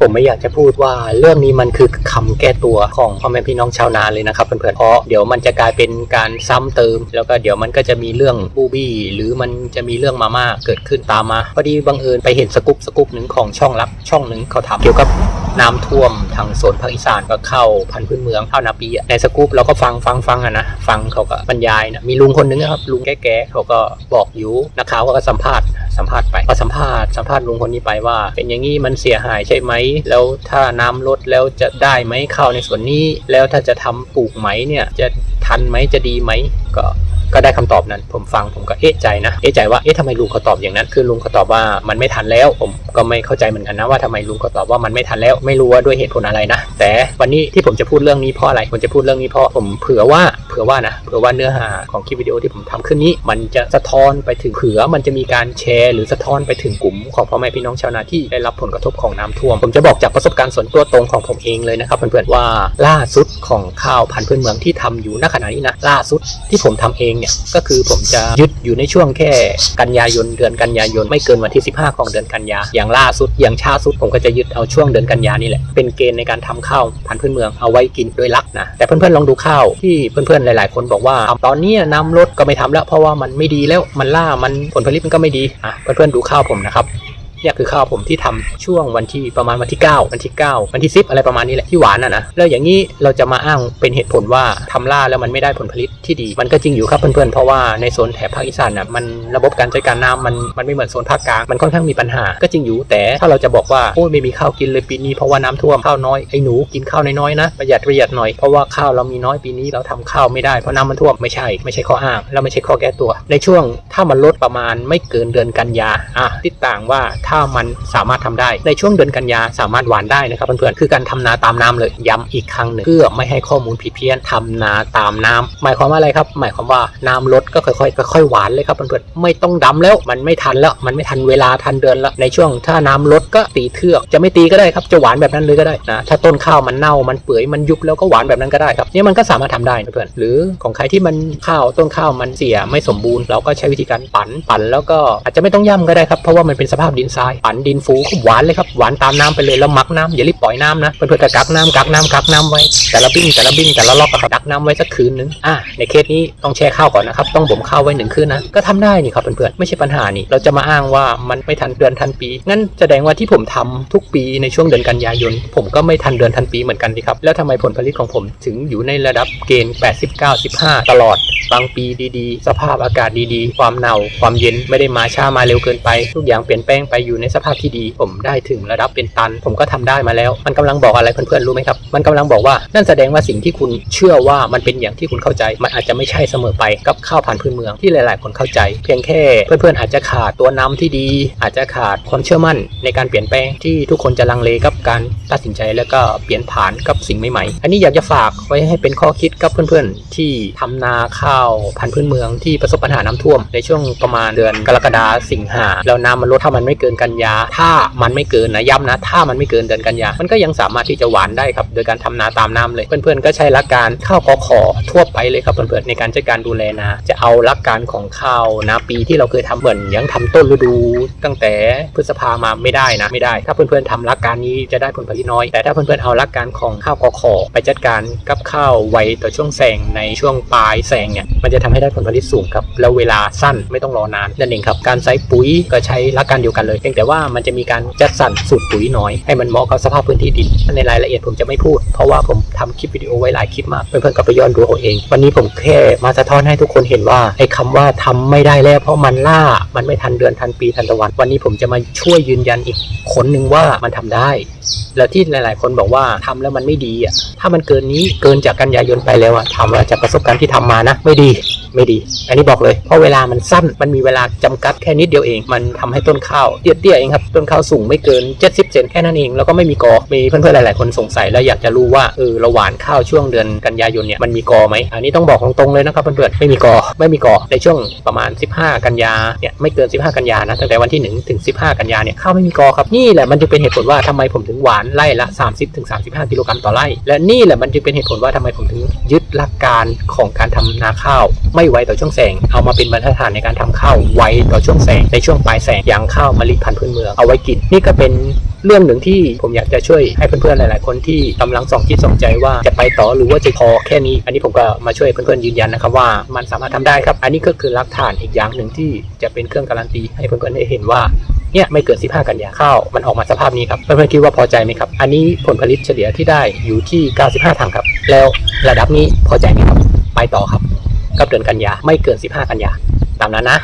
ผมไม่อยากจะพูดว่าเรื่องนี้มันคือคำแก้ตัวของพ่อแม่พี่น้องชาวนาเลยนะครับเพื่อนๆเพราะเดี๋ยวมันจะกลายเป็นการซ้ำเติม แล้วก็เดี๋ยวมันก็จะมีเรื่องบูบี้ หรือมันจะมีเรื่องมาม่าเกิดขึ้นตามมาพอดีบังเอิญไปเห็นสกุปสกุปหนึ่งของช่องลับช่องหนึ่งเขาทำเกี่ยวกับน้ำท่วมทางโซนภาคอีสานก็เข้าพันธุ์พื้นเมืองเข้านาปีในสกุปเราก็ฟังฟังฟังอะนะฟังเขาก็บรรยายนะมีลุงคนหนึงนะครับลุงแก่ๆเขาก็บอกอยู่นักข่าวก็สัมภาษณ์ สัมภาษณ์ไปพอสัมภาษณ์สัมภาษณ์ลุงคนนี้ไปว่า เป็นอย่างนี้มันเสียหายใช่ไหม แล้วถ้าน้ำลดแล้วจะได้ไหมข้าวในส่วนนี้ แล้วถ้าจะทำปลูกไหมเนี่ยจะทันไหมจะดีไหมก็ก็ได้คำตอบนั้น ผมฟังผมก็เอ๊ะใจนะ เอ๊ะใจว่าเอ๊ะทำไมลุงเขาตอบอย่างนั้น คือลุงเขาตอบว่ามันไม่ทันแล้ว ผมก็ไม่เข้าใจเหมือนกันนะว่าทำไมลุงเขาตอบว่ามันไม่ทันแล้ว ไม่รู้ว่าด้วยเหตุผลอะไรนะ แต่วันนี้ที่ผมจะพูดเรื่องนี้เพราะอะไร ผมจะพูดเรื่องนี้เพราะผมเผื่อว่า ผื่อว่านะเผื่อว่าเนื้อหาของคลิปวิดีโอที่ผมทำขึ้นนี้ มันจะสะท้อนไปถึงเผื่อมันจะมีการแชร์ หรือสะท้อนไปถึงกลุ่มของพ่อแม่พี่น้องชาวนาที่ได้รับผลกระทบของน้ำท่วม ผมจะบอกจากประสบการณ์ส่วนตัวตรงของผมเองเลยนะครับเพื่อนๆว่าล่าสุดของข้าวพันธุ์พื้นเมืองที่ทำอยู่ณขณะนี้นะล่าสุดที่ผมทำเองเนี่ยก็คือผมจะยึดอยู่ในช่วงแค่กันยายนเดือนกันยายนไม่เกินวันที่ 15 ของเดือนกันยาอย่างล่าสุดอย่างช้าสุดผมก็จะยึดเอาช่วงเดือนกันยานี่แหละเป็นเกณฑ์ในการทำข้าวพันธุ์พื้นเมืองเอาไว้กินโดยลักนะแต่เพื่อนๆลองดูข้าวที่เพื่อนๆหลาย ๆ คนบอกว่าตอนนี้น้ำรถก็ไม่ทำแล้ว เพราะว่ามันไม่ดีแล้วมันล่ามันผลผลิตมันก็ไม่ดีอะเพื่อนๆดูข้าวผมนะครับ เนี่ยคือข้าวผมที่ทำช่วงวันที่ประมาณวันที่ 9 วันที่ 9 วันที่ 10 อะไรประมาณนี้แหละที่หวานอะนะแล้วอย่างนี้เราจะมาอ้างเป็นเหตุผลว่าทำล่าแล้วมันไม่ได้ผลผลิตที่ดี มันก็จริงอยู่ครับเพื่อนๆเพราะว่าในโซนแถบภาคอีสานน่ะมันระบบการจัดการน้ำมันมันไม่เหมือนโซนภาคกลางมันค่อนข้างมีปัญหา ก็จริงอยู่แต่ถ้าเราจะบอกว่าโอ้ยไม่มีข้าวกินเลยปีนี้เพราะว่าน้ำท่วมข้าวน้อยไอ้หนูกินข้าวน้อยๆนะประหยัดประหยัดหน่อยเพราะว่าข้าวเรามีน้อยปีนี้เราทำข้าวไม่ได้เพราะน้ำมันท่วมไม่ใช่ไม่ใช่ข้ออ้างแล้วไม่ใช่ข้อแก้ตัว ในช่วงถ้ามันลดประมาณไม่เกินเดือนกันยาอะติดต่างว่าถ้า้ามันสามารถทำได้ในช่วงเดือนกันยาสามารถหวานได้นะครับเพื่อนๆคือการทำนาตามน้ำเลยย้ำอีกครั้งหนึ่งเพื่อไม่ให้ข้อมูลผิดเพี้ยนทำนาตามน้ำหมายความว่าอะไรครับ หมายความว่าน้ำลดก็ค่อยๆค่อยๆหวานเลยครับเพื่อนๆไม่ต้องดำแล้วมันไม่ทันแล้วมันไม่ทันเวลาทันเดือนแล้วในช่วงถ้าน้ำลดก็ตีเทือกจะไม่ตีก็ได้ครับจะหวานแบบนั้นเลยก็ได้นะถ้าต้นข้าวมันเน่ามันเปื่อยมันยุบแล้วก็หวานแบบนั้นก็ได้ครับนี่มันก็สามารถทำได้นะเพื่อนหรือของใครที่มันข้าวต้นข้าวมันเสียไม่สมบูรณ์เราก็ใช้วิธีการปั่นปั่นแล้วก็อาจจะไม่ต้องย่ำก็ได้ครับเพราะว่ามันเป็นสภาพดินทรายปั่นดินฟูหวานเลยครับหวานตามน้ำไปเลยแล้วมักน้ำอย่ารีบปล่อยน้ำนะเพื่อนๆก็กักน้ำกักน้ำกักน้ำไว้ แต่ละบิ้งแต่ละบิ้งแต่ละล็อกอะครับกักน้ำไว้สักคืนนึงอะในเคสนี้ต้องแช่ข้าวก่อนนะครับต้องบ่มข้าวไว้หนึ่งคืนนะก็ทำได้นี่ครับเพื่อนๆไม่ใช่ปัญหานี่เราจะมาอ้างว่ามันไม่ทันเดือนทันปีงั้นแสดงว่าที่ผมทำทุกปีในช่วงเดือนกันยายน ผมก็ไม่ทันเดือนทันปีเหมือนกันดีครับแล้วทำไมผลผลิตของผมถึงอยู่ในระดับเกณฑ์ 80 9 15ตลอดบางปีดีๆ สภาพอากาศดีๆ ความหนาวความเย็นไม่ได้มาช้ามาเร็วเกินไป ทุกอย่างเปลี่ยนแปลงไปอยู่ในสภาพที่ดี ผมได้ถึงระดับเป็นตัน ผมก็ทำได้มาแล้ว มันกำลังบอกอะไรเพื่อนๆรู้ไหมครับมันกำลังบอกว่านั่นแสดงว่าสิ่งที่คุณเชื่อว่ามันเป็นอย่างที่คุณเข้าใจ มันอาจจะไม่ใช่เสมอไปกับข้าวพันธุ์พื้นเมืองที่หลาย ๆ คนเข้าใจ เพียงแค่เพื่อนๆอาจจะขาดตัวนำที่ดี อาจจะขาดความเชื่อมั่นในการเปลี่ยนแปลงที่ทุกคนจะลังเลกับการตัดสินใจแล้วก็เปลี่ยนผ่านกับสิ่งใหม่ๆ อันนี้อยากจะฝากไว้ให้เป็นข้อคิดกับเพื่อนๆ ที่ทำนาข้าวพันธุ์พื้นเมืองที่ประสบปัญหาน้ำท่วม ในช่วงประมาณเดือนกรกฎาสิงหาแล้วน้ำมันลดถ้ามันไม่เกินกันยา ถ้ามันไม่เกินนะย้ำนะถ้ามันไม่เกินเดือนกันยา มันก็ยังสามารถที่จะหวานได้ครับ โดยการทำนาตามน้ำเลย เพื่อนๆก็ใช้หลักการข้าวกอขอทั่วไปเลยครับเพื่อนๆในการจัดการดูแลนาจะเอาหลักการของข้าวนาปีที่เราเคยทำเหมือนยังทำต้นฤดู ตั้งแต่พฤษภามาไม่ได้นะไม่ได้ ถ้าเพื่อนๆทำหลักการนี้จะได้ผลผลิตน้อย แต่ถ้าเพื่อนๆเอาหลักการของข้าวกอขอไปจัดการกับข้าวไวต่อช่วงแสงในช่วงปลายแสงเนี่ยมันจะทำให้ได้ผลผลิตสูงครับแล้วเวลาสั้นไม่ต้องรอนานนั่นเองครับการใส่ปุ๋ยก็ใช้หลักการเดียวกันเลยพียงแต่ว่ามันจะมีการจัดสรรสูตรปุ๋ยน้อย ให้มันเหมาะกับสภาพพื้นที่ดิน ในรายละเอียดผมจะไม่พูด เพราะว่าผมทำคลิปวิดีโอไว้หลายคลิปมากเพื่อนๆก็ไปย้อนดูเอาเอง วันนี้ผมแค่มาสะท้อนให้ทุกคนเห็นว่าไอ้คำว่าทำไม่ได้แล้ว เพราะมันล่ามันไม่ทันเดือนทันปีทันตะวัน วันนี้ผมจะมาช่วยยืนยันอีกคนหนึ่งว่ามันทำได้ แล้วที่หลาย ๆ คนบอกว่าทำแล้วมันไม่ดีอะ ถ้ามันเกินนี้เกินจากกันยายนไปแล้วอะถามว่าจากประสบการณ์ที่ทำมานะ ไม่ดีไม่ดี อันนี้บอกเลย เพราะเวลามันสั้น มันมีเวลาจำกัดแค่นิดเดียวเอง มันทำให้ต้นข้าวเตี้ยๆเองครับ ต้นข้าวสูงไม่เกิน 70 เซนแค่นั้นเอง แล้วก็ไม่มีกอ มีเพื่อนๆ หลาย ๆ คนสงสัยแล้วอยากจะรู้ว่าเออราหวานข้าวช่วงเดือนกันยายนเนี่ยมันมีกอไหม อันนี้ต้องบอกตรงๆ เลยนะครับเพื่อนๆ ไม่มีกอ ไม่มีกอ ในช่วงประมาณ 15 กันยาเนี่ยไม่เกิน 15 กันยานะ ตั้งแต่วันที่ 1 ถึง 15 กันยาเนี่ยข้าวไม่มีกอครับ นี่แหละมันจึงเป็นเหตุผลว่าทำไมผมถึงหวานไล่ละ 30ถึง35 กิโลกรัมต่อไร่ และนี่แหละมันจึงเป็นเหตุผลว่าทำไมผมถึงยึดหลักการของการทำนาข้าว ไม่ไวต่อช่วงแสง เอามาเป็นบรรทัดฐานในการทำข้าวไวต่อช่วงแสงในช่วงปลายแสงอย่างข้าวมะลิพันธุ์พื้นเมืองเอาไว้กิน นี่ก็เป็นเรื่องหนึ่งที่ผมอยากจะช่วยให้เพื่อนๆหลาย ๆ คนที่กำลังส่องคิดส่องใจว่าจะไปต่อหรือว่าจะพอแค่นี้ อันนี้ผมก็มาช่วยเพื่อนๆยืนยันนะครับว่ามันสามารถทำได้ครับ อันนี้ก็คือหลักฐานอีกอย่างหนึ่งที่จะเป็นเครื่องการันตีให้เพื่อนๆได้เห็นว่า เนี่ยไม่เกิน 15 กันยาข้าวมันออกมาสภาพนี้ครับเพื่อนๆคิดว่าพอใจไหมครับ อันนี้ผลผลิตเฉลี่ยที่ได้อยู่ที่ 95 ถังครับ แล้วระดับนี้พอใจไหมครับ ไปต่อครับกับเดือนกันยาไม่เกิน 15 กันยาตามนั้นนะ